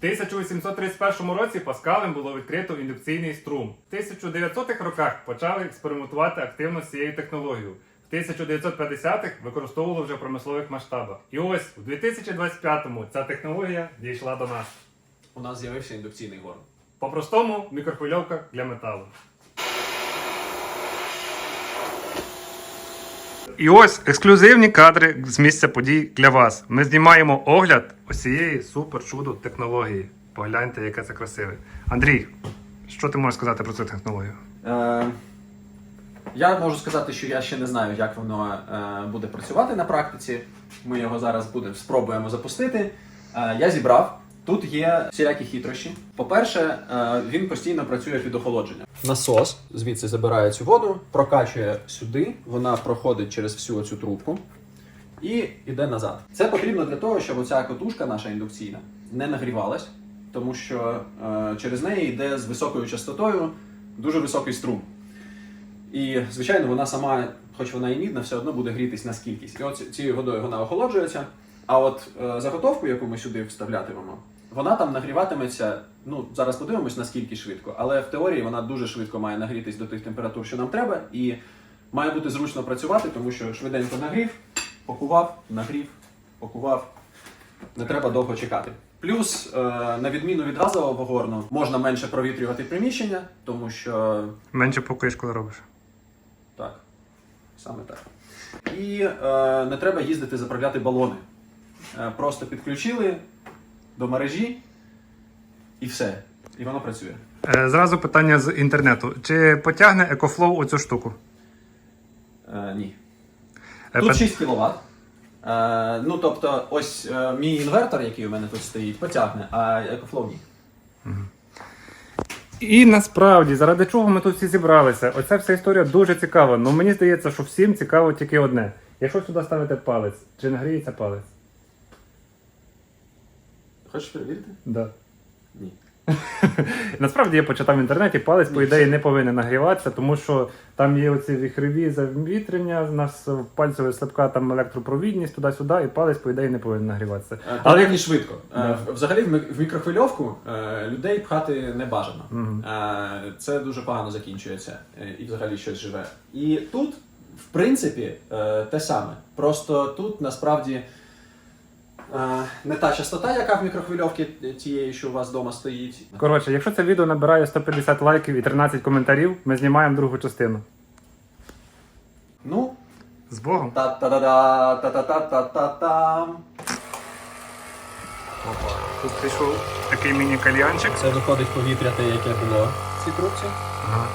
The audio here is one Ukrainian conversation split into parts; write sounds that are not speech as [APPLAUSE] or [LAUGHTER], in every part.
В 1831 році Паскалем було відкрито індукційний струм. В 1900-х роках почали експериментувати активно з цією технологією. В 1950-х використовували вже в промислових масштабах. І ось у 2025-му ця технологія дійшла до нас. У нас з'явився індукційний горн. По-простому мікрохвильовка для металу. І ось ексклюзивні кадри з місця подій для вас. Ми знімаємо огляд ось цієї супер чудо технології. Погляньте, яке це красиве. Андрій, що ти можеш сказати про цю технологію? Е, я можу сказати, що я ще не знаю, як воно е, буде працювати на практиці. Ми його зараз будемо спробуємо запустити. Е, я зібрав. Тут є всілякі хитрощі. По-перше, е, він постійно працює під охолодженням. Насос звідси забирає цю воду, прокачує сюди, вона проходить через всю цю трубку і йде назад. Це потрібно для того, щоб оця котушка наша індукційна не нагрівалась, тому що е, через неї йде з високою частотою дуже високий струм. І, звичайно, вона сама, хоч вона і мідна, все одно буде грітись на скількість. І от цією водою вона охолоджується. А от е, заготовку, яку ми сюди вставлятимемо, вона там нагріватиметься. Ну, зараз подивимось, наскільки швидко, але в теорії вона дуже швидко має нагрітись до тих температур, що нам треба, і має бути зручно працювати, тому що швиденько нагрів, пакував, нагрів, пакував. Не треба довго чекати. Плюс, е, на відміну від газового горну, можна менше провітрювати приміщення, тому що Менше пукаєш, коли робиш. так, саме так. І е, не треба їздити заправляти балони. Е, просто підключили до мережі і все. І воно працює. Е, зразу питання з інтернету. Чи потягне EcoFlow оцю штуку? Е, ні. Е, Тут пи- 6 кВт. Е, ну, тобто, ось е, мій інвертор, який у мене тут стоїть, потягне, а EcoFlow ні. І насправді, заради чого ми тут всі зібралися? Оця вся історія дуже цікава. Ну мені здається, що всім цікаво тільки одне. Якщо сюди ставити палець, чи нагріється палець? Хочеш перевірити? Да. Ні. [LAUGHS] Насправді я почитав в інтернеті, палець, по ідеї, не повинен нагріватися, тому що там є оці віхрові завітрення, у нас в слабка там електропровідність туди-сюди, і палець, по ідеї, не повинен нагріватися. Але Але як і швидко. Е, Да. Взагалі в мі- в мікрохвильовку е, людей пхати не бажано. Мгм. Е, Це дуже погано закінчується е, і взагалі щось живе. І тут, в принципі, е, те саме. Просто тут насправді е, не та частота, яка в мікрохвильовці тієї, що у вас вдома стоїть. коротше, якщо це відео набирає 150 лайків і 13 коментарів, ми знімаємо другу частину. Ну, З Богом. та-та-да-да, та-та-та-та-та-там. Тут пішов такий міні-кальянчик. Це виходить повітря, те, яке було в цій трубці. Ага.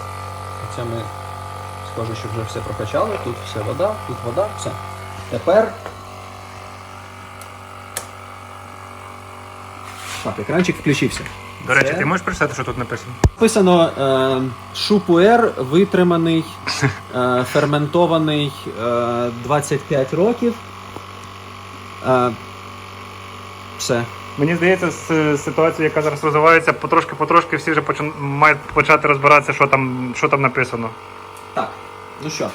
Це ми схоже, що вже все прокачали. Тут все вода, тут вода, все. Тепер. Так, екранчик включився. До речі, Це- ти можеш прочитати, що тут написано? Написано е, шупуер витриманий, е, ферментований е, 25 років. Е, все. Мені здається, з ситуацією, яка зараз розвивається, потрошки-потрошки всі вже почи- мають почати розбиратися, що там, що там написано. Так, ну що,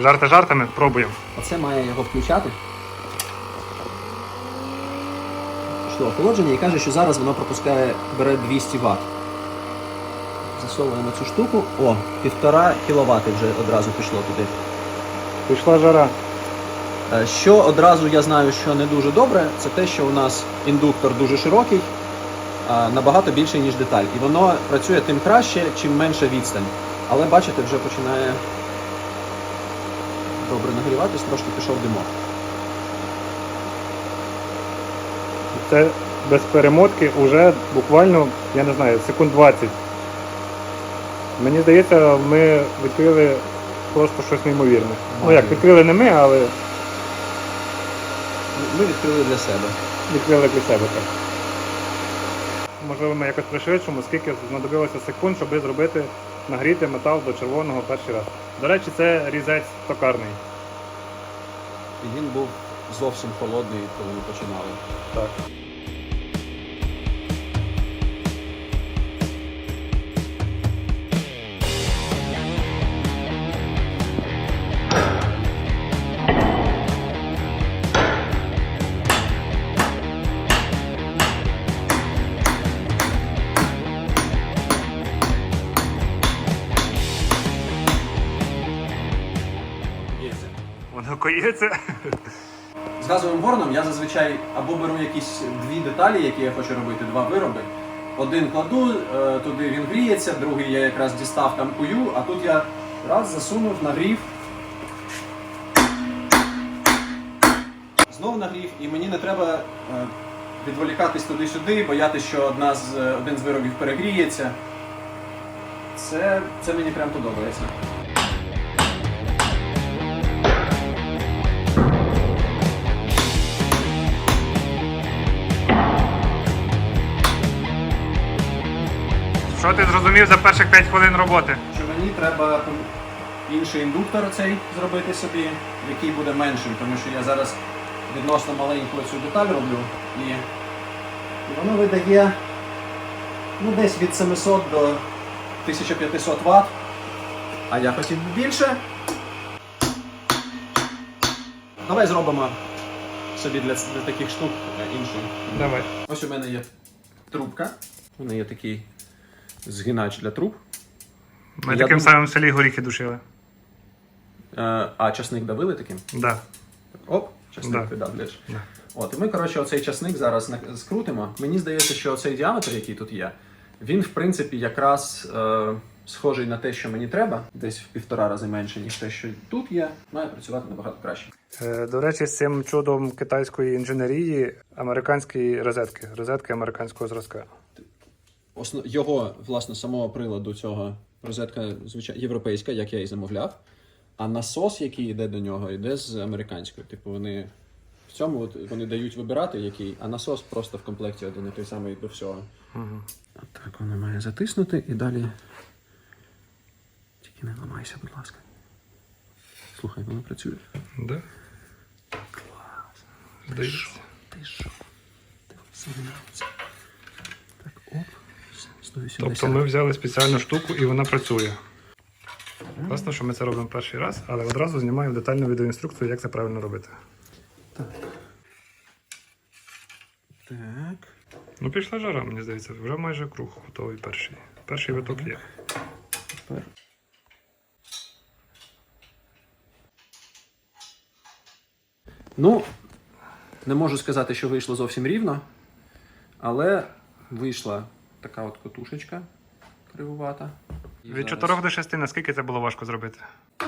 Жарти жартами, пробуємо. Оце має його включати. Пішло охолодження і каже, що зараз воно пропускає, бере 200 Вт. Засовуємо цю штуку. О, півтора кВт вже одразу пішло туди. Пішла жара. Е, Що одразу я знаю, що не дуже добре, це те, що у нас індуктор дуже широкий, набагато більший, ніж деталь. І воно працює тим краще, чим менша відстань. Але бачите, вже починає добре нагріватись, трошки пішов димок. Це без перемотки вже буквально, я не знаю, секунд 20. Мені здається, ми відкрили просто щось неймовірне. Ну як, відкрили не ми, але Ми відкрили для себе. відкрили для себе так. Можливо, ми якось пришвидшимо, скільки знадобилося секунд, щоб зробити нагріти метал до червоного перший раз. До речі, це різець токарний. І він був зовсім холодний, коли ми починали. Так. Покоїться. З газовим горном я зазвичай або беру якісь дві деталі, які я хочу робити, два вироби. Один кладу, е, туди він гріється, другий я якраз дістав там кую, а тут я раз засунув, нагрів. Знову нагрів, і мені не треба е, відволікатись туди-сюди, боятися, що одна з, один з виробів перегріється. Це, це мені прям подобається. Що ти зрозумів за перших 5 хвилин роботи? що мені треба інший індуктор цей зробити собі, який буде меншим, тому що я зараз відносно маленьку цю деталь роблю і, і воно видає ну, десь від 700 до 1500 Вт. А я хотів би більше. Давай зробимо собі для, для таких штук е, інший. Давай. Ось у мене є трубка. У мене є такий згинач для труб. Ми Я таким думаю- самим в селі горіхи душили. Е, а часник давили таким? Да. Оп, часник Да. придавлюєш. Да. От, і ми, коротше, оцей часник зараз на- скрутимо. Мені здається, що цей діаметр, який тут є, він, в принципі, якраз е, схожий на те, що мені треба, десь в півтора рази менше, ніж те, що тут є, має працювати набагато краще. Е, До речі, з цим чудом китайської інженерії американські розетки. Розетки американського зразка. Основ... Його, власне, самого приладу цього розетка звичайно європейська, як я і замовляв. А насос, який йде до нього, йде з американської. Типу, вони в цьому от, вони дають вибирати, який, а насос просто в комплекті один і той самий до всього. Угу. Так, воно має затиснути і далі. Тільки не ламайся, будь ласка. Слухай, воно працює. Да? Клас. Ти що? Ти загинається. Так, 180. Тобто ми взяли спеціальну штуку і вона працює. Класно, що ми це робимо перший раз, але одразу знімаю детальну відеоінструкцію, як це правильно робити. Так. Ну, пішла жара, мені здається, вже майже круг готовий перший. Перший виток є. Тепер. Ну, не можу сказати, що вийшло зовсім рівно, але вийшла така от котушечка кривувата. І Від зараз- 4 до 6 наскільки це було важко зробити?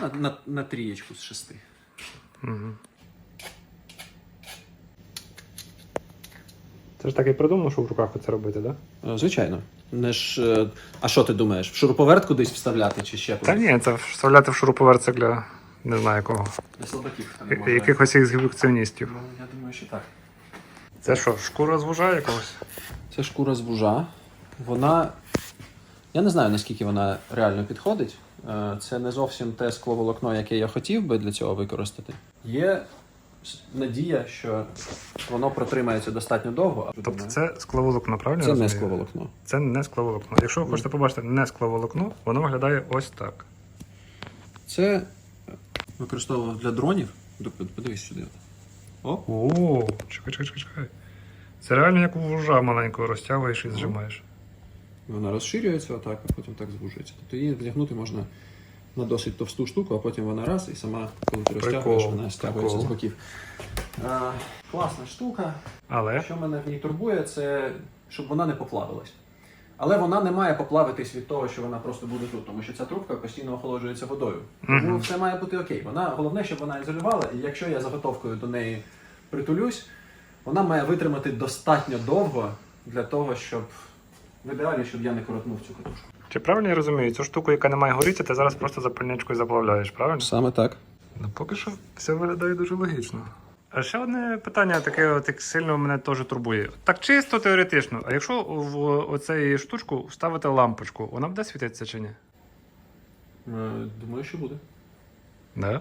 На, на, на трієчку з шести. Угу. Це ж так і придумав, що в руках це робити, так? Да? Е, Звичайно. Не ж, е, а що ти думаєш? В шуруповерт кудись вставляти чи ще Та ні, це вставляти в шуруповерт це для не знаю кого. Для слабаків. там Я-. Якихось екзибіціоністів. Ну, я думаю, що так. Це що, шкура з вужа якогось? Це шкура з вужа. Вона. Я не знаю, наскільки вона реально підходить. Е, Це не зовсім те скловолокно, яке я хотів би для цього використати. Є надія, що воно протримається достатньо довго. Тобто це скловолокно, правильно? це не скловолокно. Це не скловолокно. Якщо ви хочете побачити не скловолокно, воно виглядає ось так. Це використовував для дронів. Подивись сюди. О, О, чекай, чекай, чекай, чекай. Це реально як вужа маленького розтягуєш і зжимаєш. Вона розширюється отак, а потім так звужується. Тобто її вдягнути можна на досить товсту штуку, а потім вона раз і сама, коли ти розтягуєш, вона стягується з боків. А, класна штука. Але Що мене в ній турбує, це щоб вона не поплавилась. Але вона не має поплавитись від того, що вона просто буде тут, тому що ця трубка постійно охолоджується водою. Тому Мгм. все має бути окей. Вона головне, щоб вона ізолювала, і якщо я заготовкою до неї притулюсь, вона має витримати достатньо довго для того, щоб в ідеалі, щоб я не коротнув цю катушку. чи правильно я розумію, цю штуку, яка не має горіти, ти зараз просто запальничкою заплавляєш, правильно? Саме так. Ну, поки що все виглядає дуже логічно. А ще одне питання, таке, от як сильно мене теж турбує. Так чисто теоретично. А якщо в оцей штучку вставити лампочку, вона буде світитися чи ні? Е, Думаю, що буде. Да.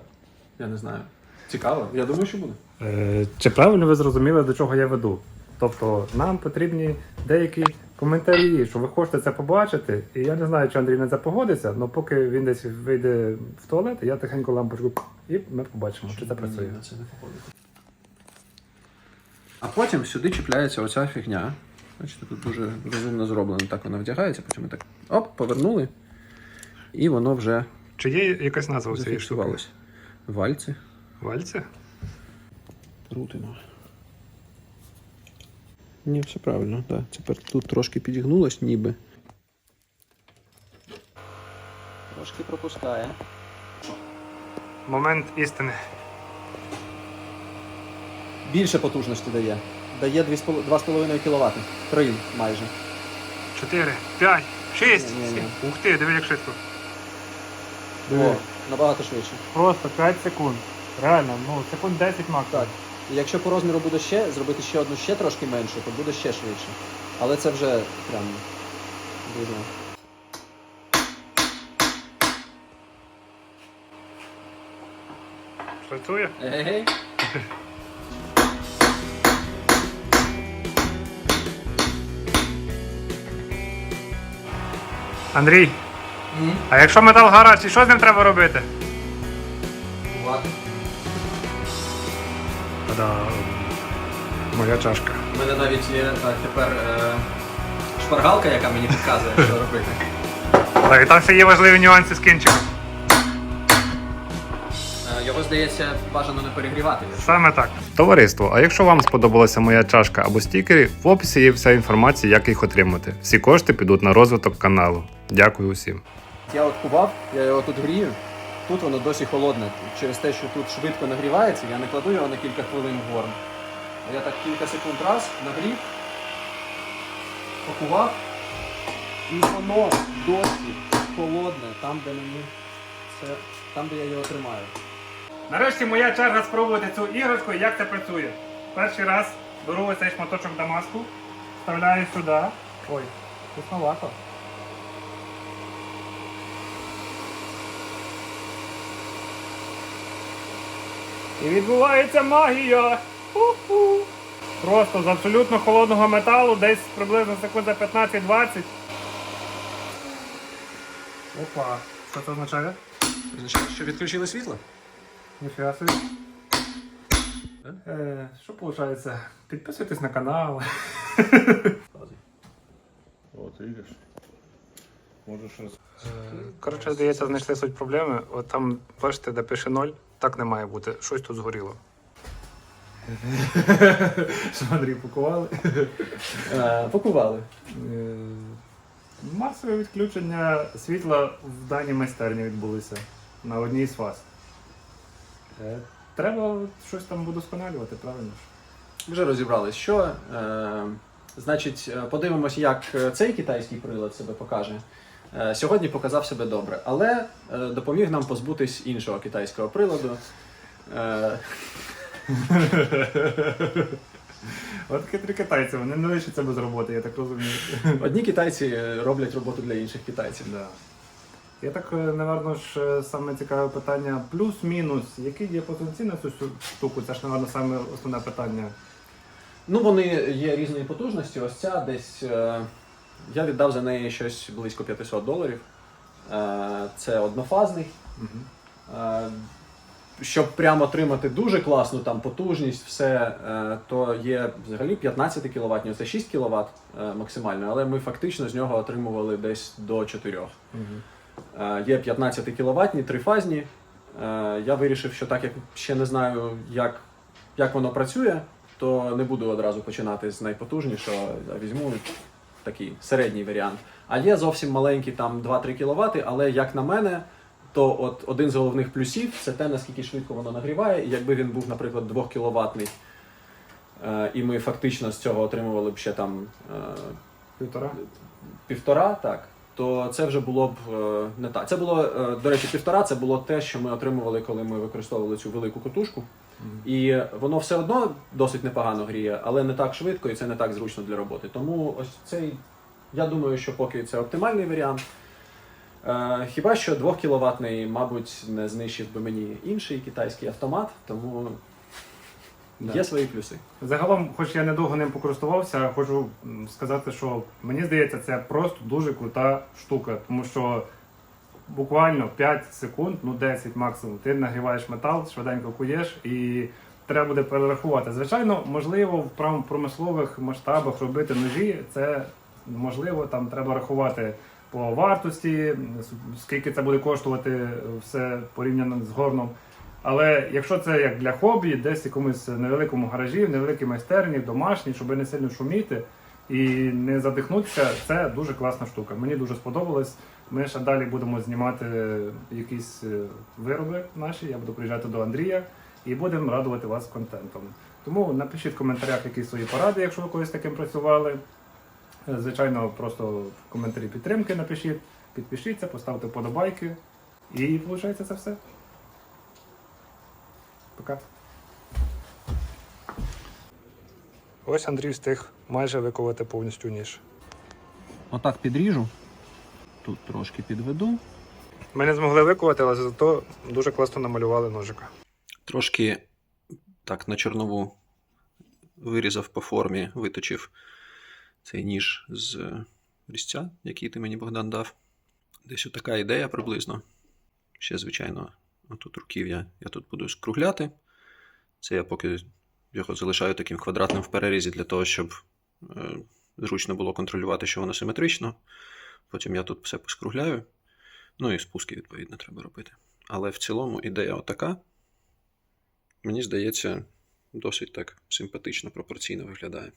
Я не знаю. Цікаво. Я думаю, що буде. Е, чи правильно ви зрозуміли, до чого я веду? Тобто нам потрібні деякі коментарі, що ви хочете це побачити. І я не знаю, чи Андрій на це погодиться, але поки він десь вийде в туалет, я тихенько лампочку і ми побачимо, чи це працює. А потім сюди чіпляється оця фігня. Бачите, тут дуже розумно зроблено. Так вона вдягається, потім ми так оп, повернули. І воно вже Чи є якась назва у цієї штуки? зафіксувалось. Вальці. Вальця? Ні, все правильно, так. Тепер тут трошки підігнулось, ніби. Трошки пропускає. Момент істини. Більше потужності дає. Дає 2,5 кВт. 3 майже. 4, 5, 6, Ні, ні, ні. 7. Ух ти, диви як швидко. О, набагато швидше. Просто 5 секунд. Реально, ну секунд 10 максимум. Так. І якщо по розміру буде ще, зробити ще одну ще трошки менше, то буде ще швидше. Але це вже прям дуже. Працює? Ей-гей. Андрій, а якщо метал гараж, і що з ним треба робити? Моя чашка. У мене навіть є так, тепер е, шпаргалка, яка мені підказує, що робити. [LAUGHS] Так, і там ще є важливі нюанси з кінчиком. Е, його, здається, бажано не перегрівати. Саме так. Товариство, а якщо вам сподобалася моя чашка або стікери, в описі є вся інформація, як їх отримати. Всі кошти підуть на розвиток каналу. Дякую усім. Я от кував, я його тут грію. Тут воно досі холодне. Через те, що тут швидко нагрівається, я не кладу його на кілька хвилин в горн. Я так кілька секунд раз нагрів, покував, і воно досі холодне, там, де мені це, там, де я його тримаю. Нарешті моя черга спробувати цю іграшку і як це працює. Перший раз беру цей шматочок дамаску, вставляю сюди. Ой, тісновато. І відбувається магія. Ху-ху. Просто з абсолютно холодного металу, десь приблизно секунд за 15-20. Опа, що це означає? Означає, що відключили світло? Ніфіга собі. Е, що виходить? Підписуйтесь на канал. [LAUGHS] От видиш. Можеш роз... Коротше, здається, знайшли суть проблеми. От там, бачите, де пише 0, так не має бути. Щось тут згоріло. [LAUGHS] Що Андрій пакували? Е, покували. Е, Масове відключення світла в даній майстерні відбулися на одній з фаз. Е, Треба щось там удосконалювати, правильно ж? Вже розібрались, що. Е, значить, е, подивимось, як е, цей китайський прилад себе покаже. Е, сьогодні показав себе добре, але е, допоміг нам позбутись іншого китайського приладу. Е, От хитрі китайці, вони не лишаться без роботи, я так розумію. одні китайці е, роблять роботу для інших китайців. Да. Я так, е, напевно, ж е, саме цікаве питання. Плюс-мінус, який діапазон цін на цю штуку? Це ж, напевно, саме основне питання. Ну, вони є різної потужності. Ось ця десь. Е, я віддав за неї щось близько 500 доларів. Е, це однофазний. Е, Щоб прямо отримати дуже класну там потужність, все, е, то є взагалі 15 кВт, це 6 кВт максимально, але ми фактично з нього отримували десь до 4. Е, Є 15 кВт, трифазні. Е, Я вирішив, що так як ще не знаю, як, як воно працює, то не буду одразу починати з найпотужнішого, а візьму такий середній варіант. А є зовсім маленький там 2-3 кВт, але як на мене, то от один з головних плюсів це те, наскільки швидко воно нагріває. І якби він був, наприклад, 2 кВт, і ми фактично з цього отримували б ще там е, Півтора. півтора, так. То це вже було б е, не так. Це було, е, до речі, півтора це було те, що ми отримували, коли ми використовували цю велику котушку. І воно все одно досить непогано гріє, але не так швидко і це не так зручно для роботи. Тому ось цей, я думаю, що поки це оптимальний варіант. Е, хіба що 2 кВт, мабуть, не знищив би мені інший китайський автомат, тому Да. є свої плюси. Загалом, хоч я недовго ним покористувався, хочу сказати, що мені здається, це просто дуже крута штука, тому що буквально 5 секунд, ну 10 максимум, ти нагріваєш метал, швиденько куєш і треба буде перерахувати. Звичайно, можливо, в промислових масштабах робити ножі, це можливо, там треба рахувати по вартості, скільки це буде коштувати все порівняно з горном. Але якщо це як для хобі, десь якомусь невеликому гаражі, в невеликій майстерні, домашній, щоб не сильно шуміти і не задихнутися, це дуже класна штука. Мені дуже сподобалось. Ми ще далі будемо знімати якісь е, вироби наші. Я буду приїжджати до Андрія і будемо радувати вас контентом. Тому напишіть в коментарях якісь свої поради, якщо ви колись таким працювали. Звичайно, просто в коментарі підтримки напишіть, підпишіться, поставте вподобайки. І виходить це все. Пока. Ось Андрій встиг майже виковати повністю ніж. Отак підріжу. Тут трошки підведу. Ми не змогли викувати, але зато дуже класно намалювали ножика. Трошки так на чорнову вирізав по формі, виточив цей ніж з різця, який ти мені Богдан дав. Десь отака ідея приблизно. Ще, звичайно, тут руків'я я тут буду скругляти. Це я поки його залишаю таким квадратним в перерізі для того, щоб е, зручно було контролювати, що воно симетрично. Потім я тут все поскругляю. Ну і спуски, відповідно, треба робити. Але в цілому ідея отака мені здається, досить так симпатично, пропорційно виглядає.